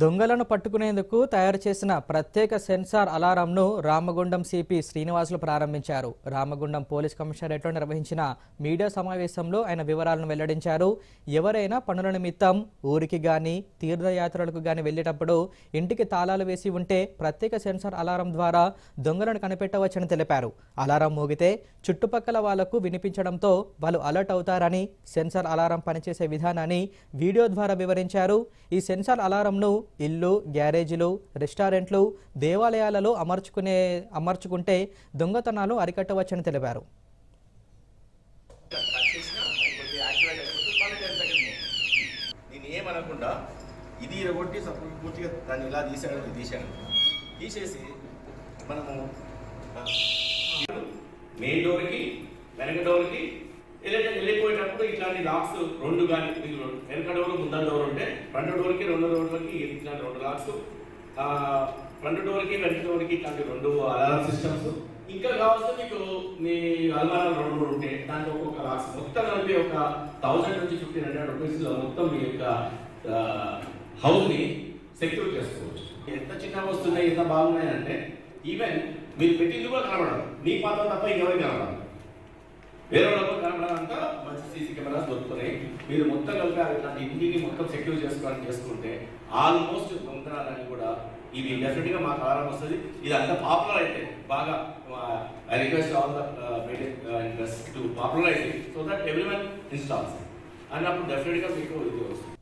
దొంగలను పట్టుకునేందుకు తయారు చేసిన ప్రత్యేక సెన్సార్ అలారంను రామగుండం సిపి శ్రీనివాసులు ప్రారంభించారు. రామగుండం పోలీస్ కమిషనరేట్లో నిర్వహించిన మీడియా సమావేశంలో ఆయన వివరాలను వెల్లడించారు. ఎవరైనా పనుల నిమిత్తం ఊరికి గాని తీర్థయాత్రలకు గాని వెళ్ళేటప్పుడు ఇంటికి తాళాలు వేసి ఉంటే ప్రత్యేక సెన్సార్ అలారం ద్వారా దొంగలను కనిపెట్టవచ్చని తెలిపారు. అలారం మోగితే చుట్టుపక్కల వాళ్ళకు వినిపించడంతో వాళ్ళు అలర్ట్ అవుతారని సెన్సార్ అలారం పనిచేసే విధానాన్ని వీడియో ద్వారా వివరించారు. ఈ సెన్సార్ అలారంను ఇల్లు గ్యారేజీలు రెస్టారెంట్లు దేవాలయాలలో అమర్చుకునే అమర్చుకుంటే దొంగతనాలు అరికట్టవచ్చని తెలిపారు. నేను ఏమనకుండా ఇది ఇరగొట్టి సపోజ్ పూర్తిగా దాన్ని ఇలా తీసాడు ఇది తీసాడు తీసేసి మనము మెయిన్ డోర్కి వెనక డోర్కి వెళ్ళే కానీ లాక్స్ రెండు కానీ మీకు వెనక డోర్ ముందర డోర్ ఉంటే ఫ్రంట్ డోర్కి రెండు డోర్లకి ఇట్లాంటి రెండు లాక్స్. ఫ్రంట్ డోర్కి వెనక డోర్కి ఇట్లాంటి రెండు అలారం సిస్టమ్స్ ఇంకా కావాల్సి మీకు మీ అల్మారాలు రెండు మూడు ఉంటే దాంట్లో ఒక్కొక్క లాక్స్. మొత్తం కలిపి ఒక థౌసండ్ నుంచి ఫిఫ్టీన్ హండ్రెడ్ రూపీస్లో మొత్తం మీ యొక్క హౌస్ని సెక్యూర్ చేసుకోవచ్చు. ఎంత చిన్న వస్తున్నాయి ఎంత బాగున్నాయి అంటే ఈవెన్ మీరు పెట్టింది కూడా కనబడదు. మీ పాత్ర తప్ప ఇంకెవరికి కనబడదు. వేరే వాళ్ళకు కనబడాలంతా కెమెరాస్ దొరుకుతున్నాయి. మీరు మొత్తం కలిపి అట్లాంటి ఇంటిని మొత్తం సెక్యూర్ చేసుకోవాలని చేసుకుంటే ఆల్మోస్ట్ దొంగతనాలని కూడా ఇవి డెఫినెట్గా మాకు ఆధారం వస్తుంది. ఇది అంత పాపులర్ అయితే బాగా I request all the to popularise so that everyone installs అన్నప్పుడు డెఫినెట్గా మీకు ఇది వస్తుంది.